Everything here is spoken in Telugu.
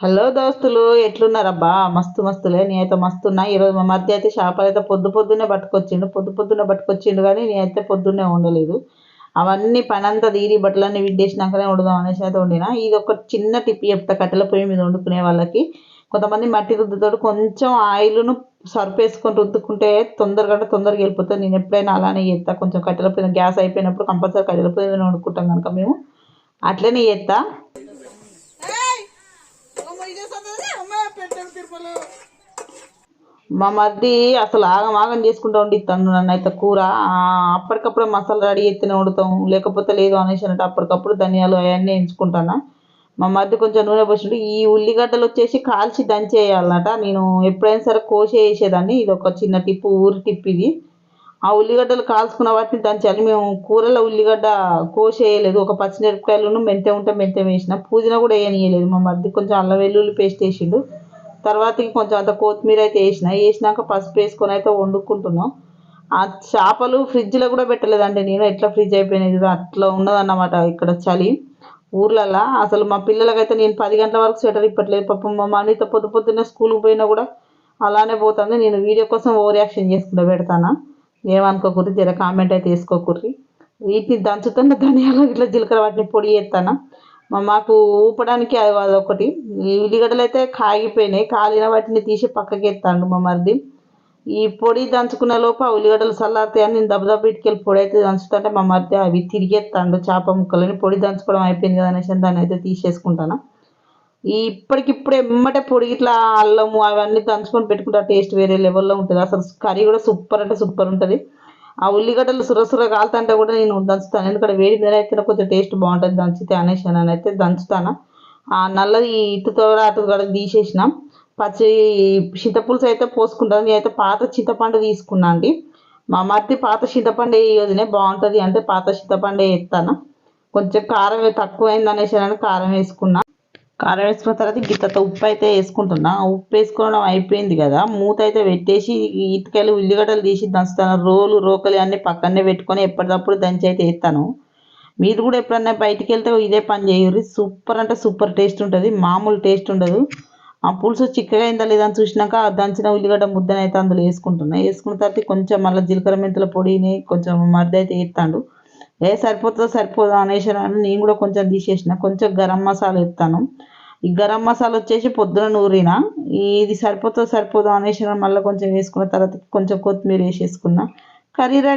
హలో దోస్తులు ఎట్లున్నారబ్బా? మస్తు మస్తులే. నేనైతే మస్తున్నా. ఈరోజు మా మధ్య అయితే చేపలు అయితే పొద్దు పొద్దున్నే పట్టుకొచ్చిండు. పొద్దు పొద్దున్నే పట్టుకొచ్చిండు కానీ నేనైతే పొద్దున్నే ఉండలేదు అవన్నీ పనంతా తీరి బట్టలన్నీ విడ్డేసినాకనే వండుదాం అనేసి అయితే వండిన. ఇది ఒక చిన్న టిప్ చెప్తా. కట్టెల పొయ్యి మీద వండుకునే వాళ్ళకి. కొంతమంది మట్టి రుద్దుతోడు కొంచెం ఆయిల్ను సర్ఫ్ వేసుకొని రుద్దుకుంటే తొందరగా అంటే తొందరగా వెళ్ళిపోతుంది నేను ఎప్పుడైనా అలానే చేస్తా. కొంచెం కట్టెల పొయ్యి గ్యాస్ అయిపోయినప్పుడు కంపల్సరీ కట్టెల పొయ్యి మీద వండుకుంటాం కనుక మేము. అట్లనే చేస్తా. మా మరిది అసలు ఆగం ఆగం చేసుకుంటూ వండిస్తాను నన్ను అయితే కూర. అప్పటికప్పుడు అప్పటికప్పుడే మసాలా రెడీ ఎత్తిన వండుతాం. లేకపోతే లేదు అనేసి అంటే అప్పటికప్పుడు ధనియాలు అవన్నీ ఎంచుకుంటాను. మా మధ్య కొంచెం నూనె పోసిండు ఈ ఉల్లిగడ్డలు వచ్చేసి కాల్చి దంచేయాలన్నట. నేను ఎప్పుడైనా సరే కోసి వేసేదాన్ని. ఇది ఒక చిన్న టిప్పు ఊరి టిప్ ఇది. ఆ ఉల్లిగడ్డలు కాల్చుకున్న వాటిని దంచాలి. మేము కూరలో ఉల్లిగడ్డ కోసి వేయలేదు ఒక పచ్చిమిరపకాయలను మెంతే ఉంటే మెంతే వేసిన. పుదీనా కూడా వేయనీయలేదు మా మధ్య కొంచెం అల్లం వెల్లుల్లి పేస్ట్ వేసిండు. తర్వాత కొంచెం అంత కొత్తిమీర అయితే వేసిన వేసినాక పసుపు వేసుకొని అయితే వండుకుంటున్నాం. ఆ చేపలు ఫ్రిడ్జ్లో కూడా పెట్టలేదండి నేను ఎట్లా ఫ్రిడ్జ్ అయిపోయినాయి అట్లా ఉన్నదన్నమాట ఇక్కడ చలి. ఊర్లల్లో అసలు మా పిల్లలకైతే నేను పది గంటల వరకు స్వెటర్ ఇప్పట్లేదు పాపం మా మనీతో పొద్దు పొద్దున్నే స్కూల్కి పోయినా కూడా అలానే పోతుంది. నేను వీడియో కోసం ఓవర్ యాక్షన్ చేసుకుంటూ పెడతాను? ఏమనుకోకూరి జర కామెంట్ అయితే వేసుకోకూరి వీటిని దంచుతున్న ధనియాలు ఇట్లా జీలకర్ర వాటిని పొడి చేస్తాను? మాకు ఊపడానికి అది ఒకటి. ఈ ఉల్లిగడ్డలు అయితే కాగిపోయినాయి. కాలిన వాటిని తీసి పక్కకి ఎత్తాడు మా మరిది. ఈ పొడి దంచుకునే లోపు ఆ ఉల్లిగడ్డలు చల్లారుతాయని నేను దబ్బదబ్బ ఇటుకెళ్ళి పొడి అయితే దంచుతుంటే మా మరిది అవి తిరిగేస్తాడు చేప ముక్కలని పొడి దంచుకోవడం అయిపోయింది కదా అనేసి దాన్ని అయితే తీసేసుకుంటాను. ఈ ఇప్పటికిప్పుడే ఎమ్మటే పొడి ఇట్లా అల్లము అవన్నీ దంచుకొని పెట్టుకుంటే టేస్ట్ వేరే లెవెల్లో ఉంటుంది. అసలు కర్రీ కూడా సూపర్ అంటే సూపర్ ఉంటుంది. ఆ ఉల్లిగడ్డలు సురసుర సుర కాలుతుంటే కూడా నేను దంచుతాను. ఎందుకంటే వేడి మీద అయితే కొంచెం టేస్ట్ బాగుంటుంది దంచితే అనేసి అని అయితే దంచుతాను. ఆ నల్లది ఇటుతో అటు కూడా తీసేసిన. పచ్చి చింతపులుసు అయితే పోసుకుంటాను. నేనైతే పాత చింతపండు తీసుకున్నా అండి మా మర్తి పాత చింతపండు వేయదునే బాగుంటుంది అంటే పాత చింతపండు వేస్తాను కొంచెం కారం తక్కువైంది అనేసి అని కారం వేసుకున్నా. కారం వేసుకున్న తర్వాత గిత్తత ఉప్పు అయితే వేసుకుంటున్నా. ఉప్పు వేసుకోవడం అయిపోయింది కదా. మూత అయితే పెట్టేసి ఇటుకలు ఉల్లిగడ్డలు తీసి దంచుతాను. రోలు రోకలి అన్నీ పక్కనే పెట్టుకొని ఎప్పటికప్పుడు దంచి అయితే వేస్తాను. మీరు కూడా ఎప్పుడన్నా బయటికి వెళ్తే ఇదే పని చేయరు సూపర్ అంటే సూపర్ టేస్ట్ ఉంటుంది. మామూలు టేస్ట్ ఉండదు. ఆ పులుసు చిక్కగా అయిందా లేదని చూసినాక ఆ దంచిన ఉల్లిగడ్డ ముద్దనైతే అందులో వేసుకుంటున్నా. వేసుకున్న తర్వాత కొంచెం మళ్ళీ జీలకర్ర మెంతుల పొడిని కొంచెం మరిది అయితే వేస్తాడు. ఏ సరిపోతుందో సరిపోదా అనేసి అని నేను కూడా కొంచెం తీసేసిన. కొంచెం గరం మసాలా వేస్తాను. ఈ గరం మసాలా వచ్చేసి పొద్దున నూరిన. ఇది సరిపోతుందో సరిపోదో అనేసి మళ్ళీ కొంచెం వేసుకున్న తర్వాత కొంచెం కొత్తిమీర వేసేసుకున్న. కర్రీ